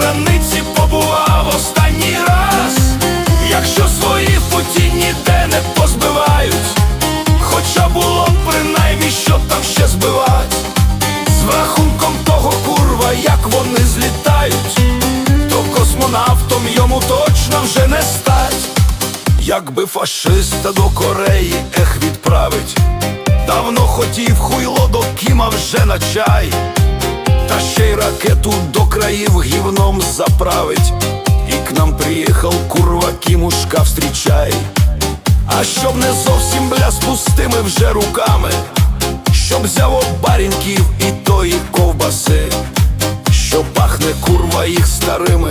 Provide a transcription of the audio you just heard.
границі побував останній раз, якщо свої путі ніде не позбивають, хоча було б принаймні, що там ще збивать, з рахунком того курва, як вони злітають, то космонавтом йому точно вже не стать, якби фашиста до Кореї ех відправить, давно хотів хуйло до Кіма вже на чай ракету до країв гівном заправить. І к нам приїхав курва Кімушка встрічай. А щоб не зовсім бля з пустими вже руками, щоб взяв барінків і тої ковбаси, що пахне курва їх старими